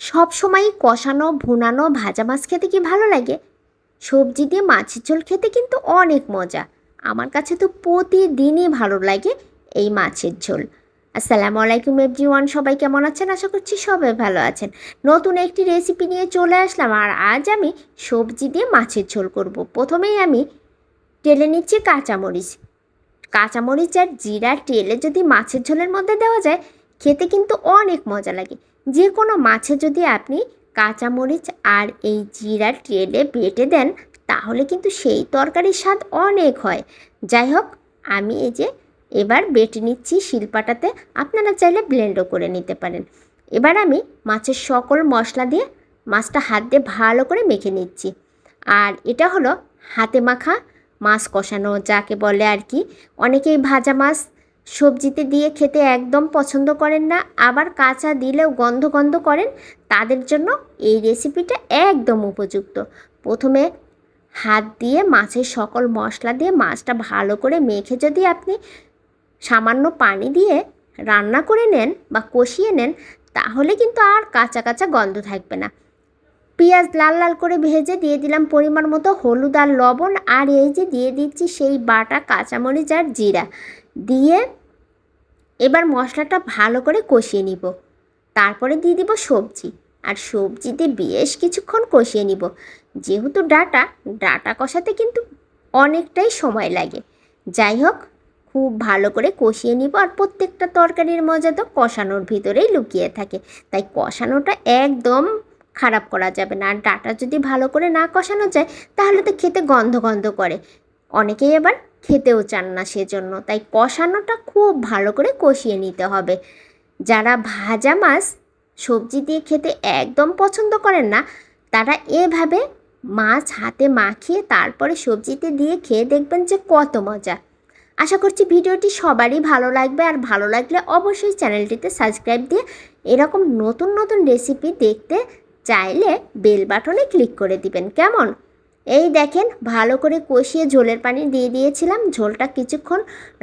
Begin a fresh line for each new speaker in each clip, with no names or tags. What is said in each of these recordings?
সব সময় কষানো, ভুনানো ভাজা মাছ খেতে কি ভালো লাগে? সবজি দিয়ে মাছের ঝোল খেতে কিন্তু অনেক মজা। আমার কাছে তো প্রতিদিনই ভালো লাগে এই মাছের ঝোল। আসসালামু আলাইকুম এভরিওয়ান সবাই কেমন আছেন? আশা করছি সবাই ভালো আছেন। নতুন একটি রেসিপি নিয়ে চলে আসলাম আর আজ আমি সবজি দিয়ে মাছের ঝোল করব। প্রথমেই আমি টেলে নিচ্ছি কাঁচামরিচ। কাঁচামরিচ আর জিরা টেলে যদি মাছের ঝোলের মধ্যে দেওয়া যায় খেতে কিন্তু অনেক মজা লাগে। যে কোনো মাছে যদি আপনি কাঁচামরিচ আর এই জিরা টেলে বেটে দেন, তাহলে কিন্তু সেই তরকারির স্বাদ অনেক হয়। যাই হোক, আমি এই যে এবার বেটে নিচ্ছি শিলপাটাতে, আপনারা চাইলে ব্লেন্ডও করে নিতে পারেন। এবার আমি মাছের সকল মশলা দিয়ে মাছটা হাত দিয়ে ভালো করে মেখে নিচ্ছি। আর এটা হলো হাতে মাখা মাছ কষানো, যাকে বলে আর কি। অনেকেই ভাজা মাছ সবজিতে দিয়ে খেতে একদম পছন্দ করেন না, আবার কাঁচা দিলেও গন্ধ গন্ধ করেন, তাদের জন্য এই রেসিপিটা একদম উপযুক্ত। প্রথমে হাত দিয়ে মাছের সকল মশলা দিয়ে মাছটা ভালো করে মেখে যদি আপনি সামান্য পানি দিয়ে রান্না করে নেন বা কষিয়ে নেন, তাহলে কিন্তু আর কাঁচা কাঁচা গন্ধ থাকবে না। পেঁয়াজ লাল লাল করে ভেজে দিয়ে দিলাম পরিমাণ মতো হলুদ আর লবণ, আর এই যে দিয়ে দিচ্ছি সেই বাটা, কাঁচামরিচ আর জিরা। দিয়ে এবার মশলাটা ভালো করে কষিয়ে নিব। তারপরে দিয়ে দিব সবজি। আর সবজিতে বেশ কিছুক্ষণ কষিয়ে নিব। যেহেতু ডাটা ডাটা কষাতে কিন্তু অনেকটাই সময় লাগে। যাই হোক, খুব ভালো করে কষিয়ে নিব আর প্রত্যেকটা তরকারির মজা তো কষানোর ভিতরেই লুকিয়ে থাকে। তাই কষানোটা একদম খারাপ করা যাবে না। আর ডাটা যদি ভালো করে না কষানো যায়, তাহলে তো খেতে গন্ধ গন্ধ করে। অনেকেই আবার খেতেও চান না সেজন্য। তাই কষানোটা খুব ভালো করে কষিয়ে নিতে হবে। যারা ভাজা মাছ সবজি দিয়ে খেতে একদম পছন্দ করেন না, তারা এভাবে মাছ হাতে মাখিয়ে তারপরে সবজিতে দিয়ে খেয়ে দেখবেন যে কত মজা। আশা করছি ভিডিওটি সবারই ভালো লাগবে। আর ভালো লাগলে অবশ্যই চ্যানেলটিতে সাবস্ক্রাইব দিয়ে এরকম নতুন নতুন রেসিপি দেখতে চাইলে বেল বাটনে ক্লিক করে দিবেন। কেমন? এই দেখেন, ভালো করে কষিয়ে ঝোলের পানি দিয়ে দিয়েছিলাম। ঝোলটা কিছুক্ষণ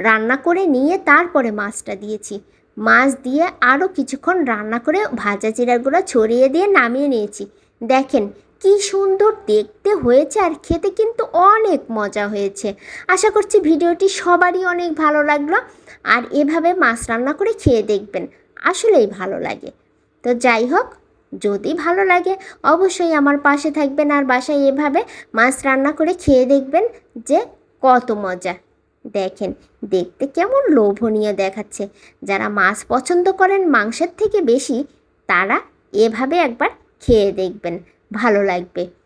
রান্না করে নিয়ে তারপরে মাছটা দিয়েছি। মাছ দিয়ে আরও কিছুক্ষণ রান্না করে ভাজা জিরাগুলো ছড়িয়ে দিয়ে নামিয়ে নিয়েছি। দেখেন, কি সুন্দর দেখতে হয়েছে আর খেতে কিন্তু অনেক মজা হয়েছে। আশা করছি ভিডিওটি সবারই অনেক ভালো লাগল। আর এভাবে মাছ রান্না করে খেয়ে দেখবেন, আসলেই ভালো লাগে। তো যাই হোক যদি ভালো লাগে, অবশ্যই আমার পাশে থাকবেন আর বাসায় এভাবে মাছ রান্না করে খেয়ে দেখবেন যে কত মজা। দেখেন, দেখতে কেমন লোভনীয় দেখাচ্ছে। যারা মাছ পছন্দ করেন মাংসের থেকে বেশি, তারা এভাবে একবার খেয়ে দেখবেন, ভালো লাগবে।